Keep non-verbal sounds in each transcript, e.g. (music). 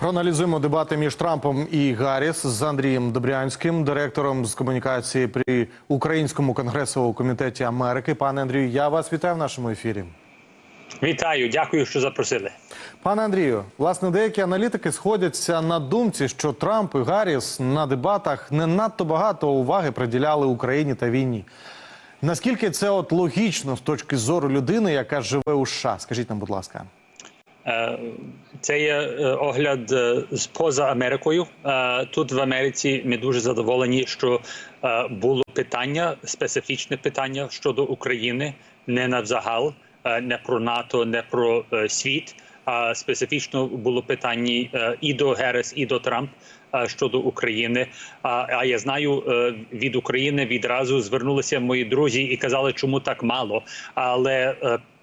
Проаналізуємо дебати між Трампом і Гарріс з Андрієм Добрянським, директором з комунікації при Українському конгресовому комітеті Америки. Пане Андрію, я вас вітаю в нашому ефірі. Вітаю, дякую, що запросили. Пане Андрію, власне, деякі аналітики сходяться на думці, що Трамп і Гарріс на дебатах не надто багато уваги приділяли Україні та війні. Наскільки це от логічно з точки зору людини, яка живе у США? Скажіть нам, будь ласка. Е, Це є е, огляд е, з поза Америкою. Тут в Америці ми дуже задоволені, що було питання, специфічне питання щодо України, не навзагал, не про НАТО, не про світ. А специфічно було питання і до Герес, і до Трамп щодо України. А, я знаю від України відразу звернулися мої друзі і казали, чому так мало. Але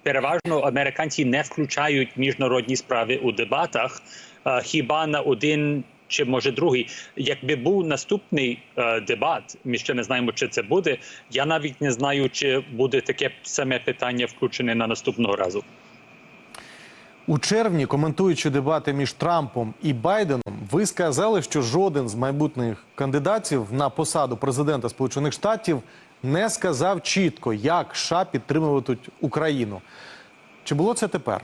переважно американці не включають міжнародні справи у дебатах. е, Хіба на один чи може другий, якби був наступний е, дебат, ми ще не знаємо, чи це буде. Я навіть не знаю, чи буде таке саме питання включене на наступного разу. У червні, коментуючи дебати між Трампом і Байденом, ви сказали, що жоден з майбутніх кандидатів на посаду президента Сполучених Штатів не сказав чітко, як США підтримуватимуть Україну. Чи було це тепер?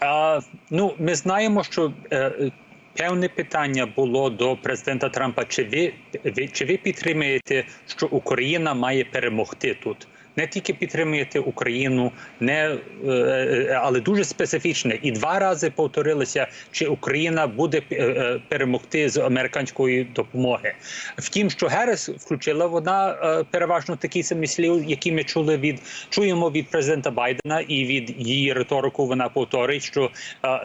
А, ну, ми знаємо, що е, певне питання було до президента Трампа. Чи ви, ви чи ви підтримуєте, що Україна має перемогти тут? Не тільки підтримуєте Україну, не е, е, але дуже специфічне. І два рази повторилося, чи Україна буде е, перемогти з американської допомоги. Втім, що Герес включила, вона переважно такі самі слів, які ми чули від чуємо від президента Байдена, і від її риторику вона повторить, що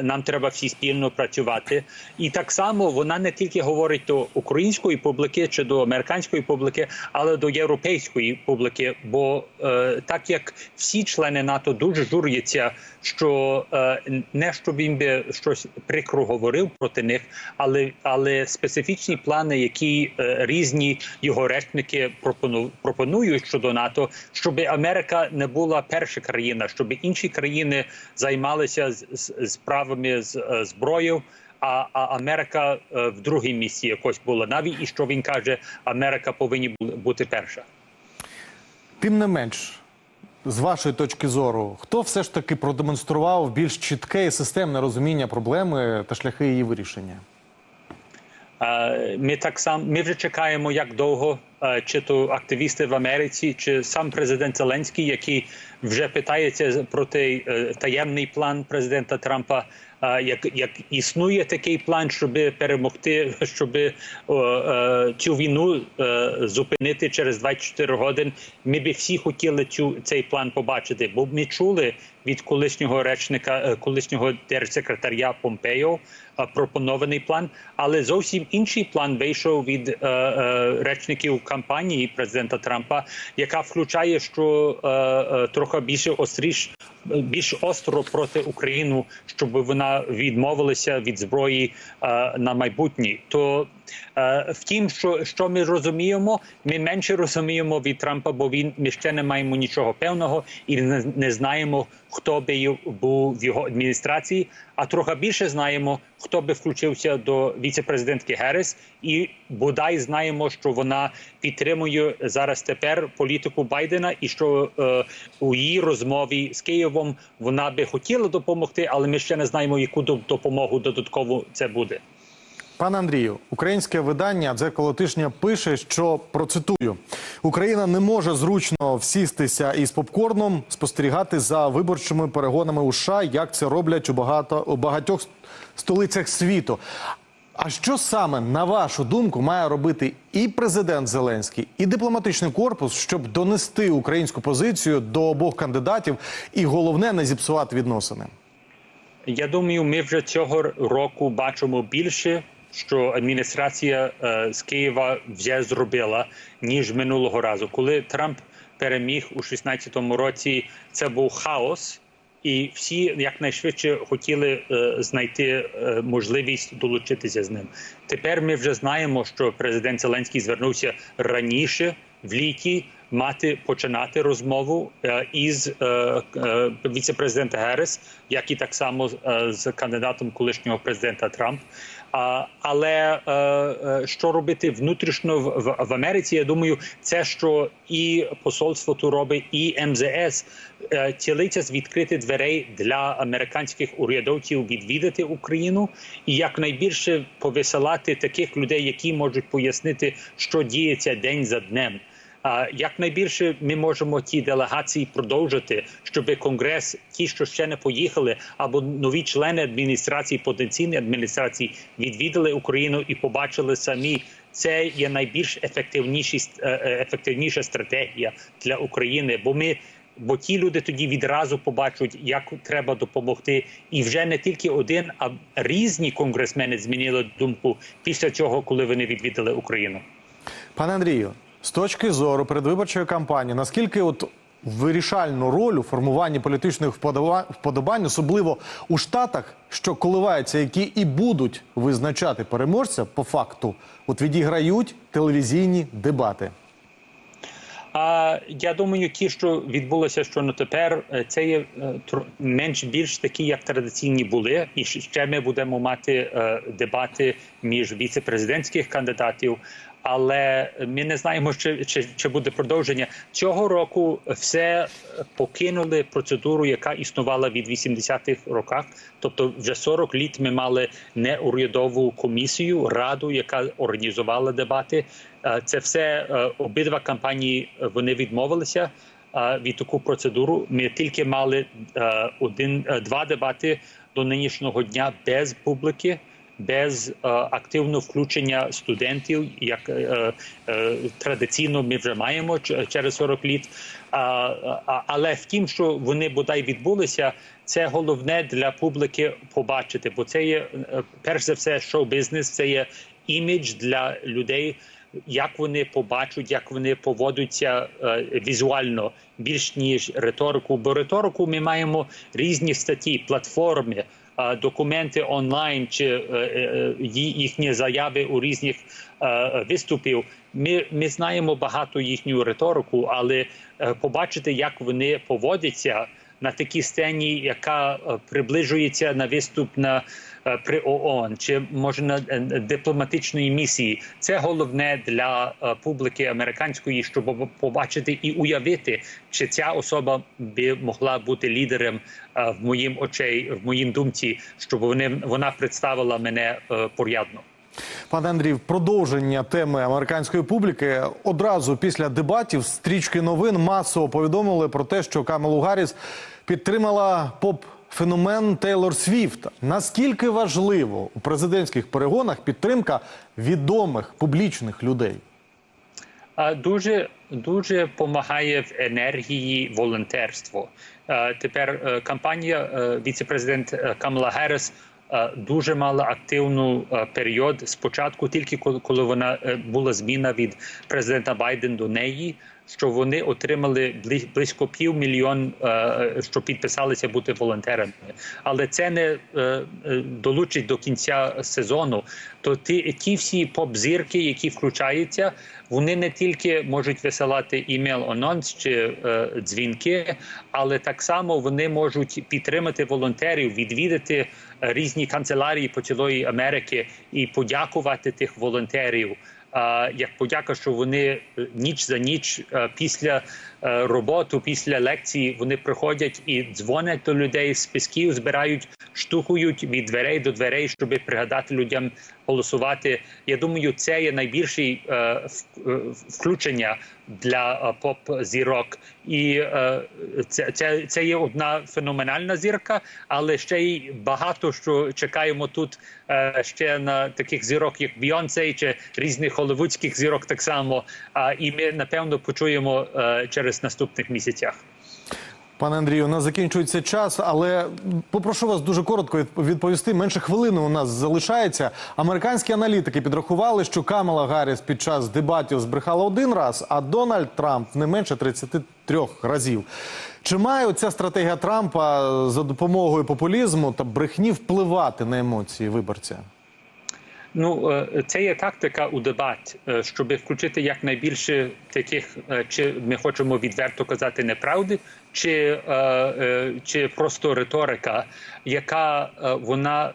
нам треба всі спільно працювати. І так само вона не тільки говорить до української публіки чи до американської публіки, але до європейської публіки. Бо так як всі члени НАТО дуже журяться, що е, не щоб він би щось прикро говорив проти них, але але специфічні плани, які е, різні його речники пропонують щодо НАТО, щоб Америка не була перша країна, щоб інші країни займалися справами з е, зброєю. А, Америка е, в другій місці якось була. Навіть і що він каже, Америка повинна бу- бути перша. Тим не менш, з вашої точки зору, хто все ж таки продемонстрував більш чітке і системне розуміння проблеми та шляхи її вирішення? Ми так само ми вже чекаємо, як довго чи то активісти в Америці, чи сам президент Зеленський, який вже питається про той е, таємний план президента Трампа. Е, Як як існує такий план, щоб перемогти, щоб цю війну е, зупинити через 24 години, ми би всі хотіли цю цей план побачити, бо ми чули від колишнього речника, е, колишнього держсекретаря Помпео е, пропонований план, але зовсім інший план вийшов від е, речників кампанії президента Трампа, яка включає, що трохи більше остріш, більш остро проти України, щоб вона відмовилася від зброї на майбутнє. То втім, що, що ми розуміємо, ми менше розуміємо від Трампа, бо він ми ще не маємо нічого певного і не, не знаємо, хто би був в його адміністрації. А трохи більше знаємо, хто би включився до віце-президентки Герес, і бодай знаємо, що вона підтримує зараз тепер політику Байдена, і що е, у її розмові з Києвом вона би хотіла допомогти, але ми ще не знаємо, яку до- допомогу додатково це буде. Пане Андрію, українське видання дзеркало тижня пише, що процитую: Україна не може зручно всістися із попкорном, спостерігати за виборчими перегонами у США, як це роблять у багато у багатьох столицях світу. А що саме на вашу думку має робити і президент Зеленський, і дипломатичний корпус, щоб донести українську позицію до обох кандидатів, і головне не зіпсувати відносини? Я думаю, ми вже цього року бачимо більше, що адміністрація е, з Києва вже зробила ніж минулого разу. Коли Трамп переміг у 16-му році, це був хаос, і всі якнайшвидше хотіли е, знайти е, можливість долучитися з ним. Тепер ми вже знаємо, що президент Зеленський звернувся раніше в літі мати починати розмову із е, Герес, як і так само з кандидатом колишнього президента Трамп. Але е, е, що робити внутрішньо в, Америці? Я думаю, це що і посольство тут робить, і МЗС е, цілиться з відкрити дверей для американських урядовців відвідати Україну і якнайбільше повисилати таких людей, які можуть пояснити, що діється день за днем. Якнайбільше ми можемо ті делегації продовжити, щоб конгрес, ті, що ще не поїхали, або нові члени адміністрації, потенційні адміністрації відвідали Україну і побачили самі. Це є найбільш ефективніші е, е, ефективніша стратегія для України, бо ми. Бо ті люди тоді відразу побачать, як треба допомогти, і вже не тільки один, а різні конгресмени змінили думку після цього, коли вони відвідали Україну. Пане Андрію, з точки зору передвиборчої кампанії, наскільки от вирішальну роль у формуванні політичних вподоба- вподобань, особливо у штатах, що коливаються, які і будуть визначати переможця по факту, от відіграють телевізійні дебати. А я думаю, ті, що відбулося щойно тепер, е, це є е, менш більш такі, як традиційні були, і ще ми будемо мати е, дебати між віце-президентських кандидатів. Але ми не знаємо, чи, чи, чи буде продовження цього року. Все покинули процедуру, яка існувала від 80-х роках. Тобто, вже 40 літ ми мали неурядову комісію, раду, яка організувала дебати. Е, Це все е, обидва кампанії е, вони відмовилися від таку процедуру. Ми тільки мали е, один е, два дебати до нинішнього дня без публіки. Без е, активного включення студентів, як е, е, традиційно ми вже маємо через 40 літ. Але в тім, що вони бодай відбулися, це головне для публіки побачити, бо це є перш за все шоу-бізнес, це є імідж для людей, як вони побачать, як вони поводяться е, візуально більш ніж риторику. Бо риторику ми маємо різні статті, платформи. Е, Документи онлайн чи е, е, їхні заяви у різних виступів. Ми, ми знаємо багато їхню риторику, але побачити, як вони поводяться на такій сцені, яка е, приближується на виступ на е, при ООН, чи може на е, дипломатичної місії. Це головне для публіки американської, щоб побачити і уявити, чи ця особа би могла бути лідером в моїм очей, в моїм думці, щоб вони вона представила мене порядно. Пане Андрій, продовження теми американської публіки одразу після дебатів стрічки новин масово повідомили про те, що Камелу Гарріс підтримала поп-феномен Тейлор Свіфт. Наскільки важливо у президентських перегонах підтримка відомих публічних людей? Дуже дуже допомагає в енергії волонтерство. Тепер е, кампанія е, віце-президент е, Камала Герес дуже мала активну період. Спочатку, тільки коли, вона була зміна від президента Байден до неї, що вони отримали бли- близько півмільйон, е, що підписалися бути волонтерами. Але це не е, е, долучить до кінця сезону. То ті, ті всі поп-зірки, які включаються, вони не тільки можуть висилати імейл анонс чи е, дзвінки, але так само вони можуть підтримати волонтерів, відвідати різні канцелярії по цілої Америки і подякувати тих волонтерів. Як подяка, що вони е, ніч за ніч е, після е, роботи, після лекції вони приходять і дзвонять до людей з списків, збирають, штукують від дверей до дверей, щоб пригадати людям голосувати. Я думаю, це є найбільше включення для е, поп-зірок, і це, це, це є одна феноменальна зірка, але ще й багато що чекаємо тут ще на таких зірок, як Бійонсе чи різних голливудських зірок, так само. А і ми напевно почуємо е, через наступних місяцях. Пане Андрію, у нас закінчується час, але попрошу вас дуже коротко відп- відповісти. Менше хвилини у нас залишається. Американські аналітики підрахували, що Камала Гарріс під час дебатів збрехала один раз, а Дональд Трамп не менше 33 разів. Чи має ця стратегія Трампа за допомогою популізму та брехні впливати на емоції виборця? Ну, е, це є тактика у дебат, е, щоб включити якнайбільше таких, е, чи ми хочемо відверто казати неправди, чи, чи просто риторика, яка вона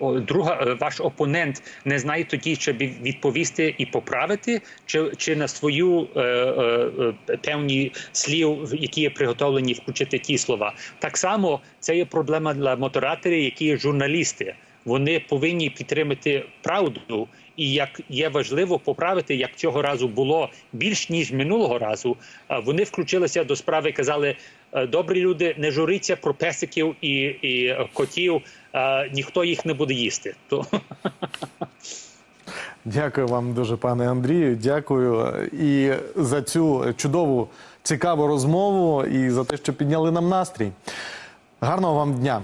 друга, ваш опонент не знає тоді, бі- відповісти і поправити, чи, чи на свою певні слів, які є приготовлені, включити ті слова. Так само це є проблема для модераторів, які є журналісти вони повинні підтримати правду. І як є важливо поправити, як цього разу було більш ніж минулого разу, вони включилися до справи. Казали, «Е, добрі люди, не журіться про песиків і, і е, котів. Ніхто їх не буде їсти. То (laughs) Дякую вам дуже, пане Андрію. Дякую і за цю чудову, цікаву розмову, і за те, що підняли нам настрій. Гарного вам дня.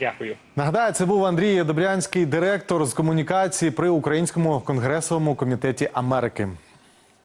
Дякую. Нагадаю, це був Андрій Добрянський, директор з комунікації при Українському конгресовому комітеті Америки.